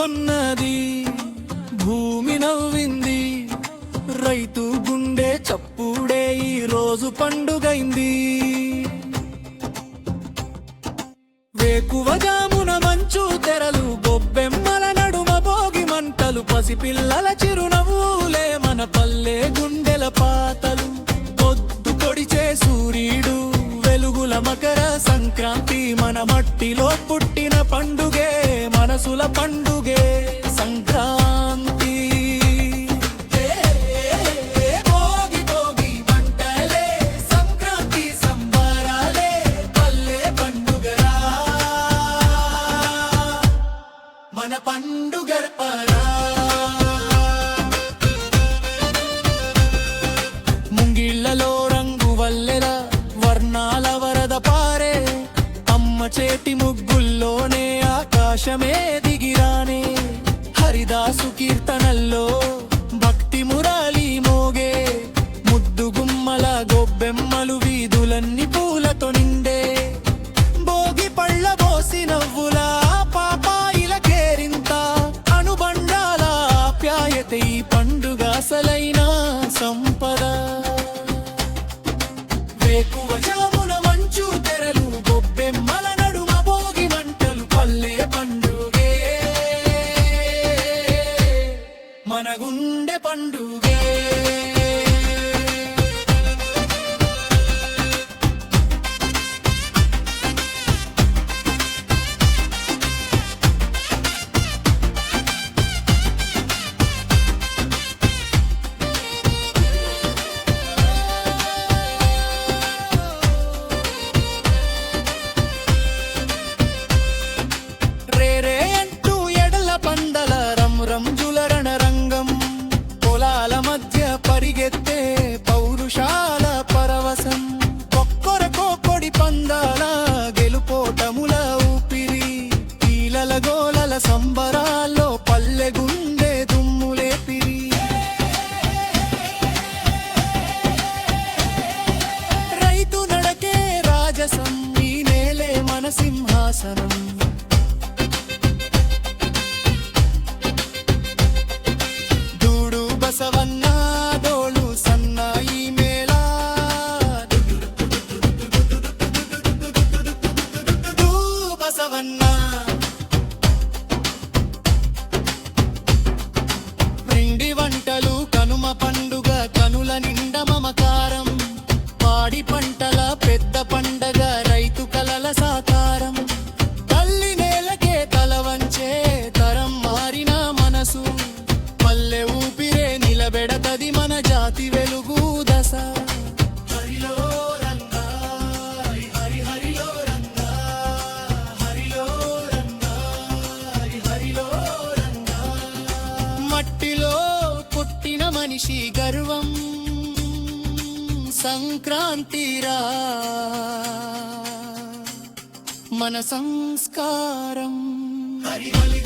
కొన్నది భూమి నవ్వింది రైతు గుండె చప్పుడే ఈ రోజు పండుగైంది. వేకువజామున మంచు తెరలు గొబ్బెమ్మల నడుమ భోగి మంటలు పసిపిల్లల చిరునవ్వులే మన పల్లె గుండెల పాతలు. పొద్దు పొడిచే సూర్యు మకర సంక్రాంతి మన మట్టిలో పుట్టిన పండుగే మనసుల పండుగే. సంక్రాంతి. భోగి భోగి మంటలే సంక్రాంతి సంబరాలే పల్లె పండుగరా. మన పండుగ పరా. అమ్మ చేతి ముగ్గుల్లోనే ఆకాశమే దిగిరానే. హరిదాసు కీర్తనల్లో భక్తి మురాలి మోగే. ముద్దు గుమ్మల గొబ్బెమ్మలు వీధులన్నీ పూలతో నిండే. భోగి పళ్ళ బోసి నవ్వుల పాపాయిల కేరింత. అనుబండాల ఆప్యాయత ఈ మన గుండె పండుగే. మధ్య పరిగెత్తే పౌరుషాల கிண்டி வண మనిషి గర్వం సంక్రాంతిరా. మన సంస్కారం. హరి